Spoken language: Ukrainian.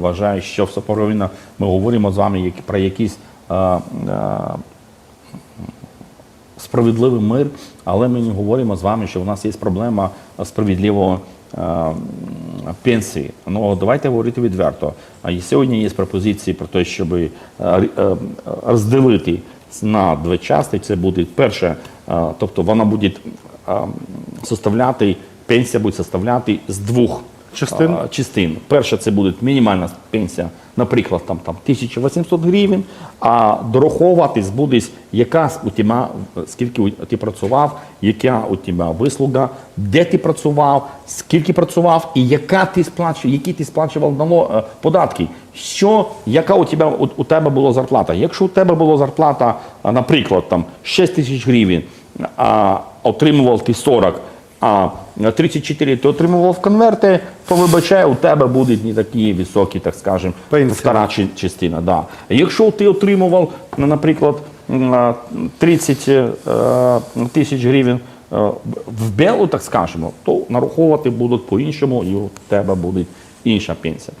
Вважаю, що все повинно, ми говоримо з вами які- про якісь е, е, справедливий мир, але ми не говоримо з вами, що у нас є проблема справедливої е, пенсії. Ну давайте говорити відверто. І сьогодні є пропозиції про те, щоб е, е, розділити на дві частини. Це буде перше, е, тобто вона буде е, составляти, пенсія буде составляти з двох Частин? а, частин. Перша це буде мінімальна пенсія, наприклад, там, там 1800 гривень, а дораховуватись буде яка у тебе, скільки ти працював, яка у тебе вислуга, де ти працював, скільки працював і яка ти сплачував, які ти сплачував е, податки. Що, яка у тебе, у, у тебе була зарплата? Якщо у тебе була зарплата, наприклад, там 6 тисяч гривень, а отримував ти 40, а 34 ти отримував конверти, то вибачай, у тебе будуть не такі високі, так скажемо, стара частина. Да. Якщо ти отримував, ну, наприклад, 30 е, тисяч гривень е, в белу, так скажемо, то нараховувати будуть по-іншому, і у тебе буде інша пенсія.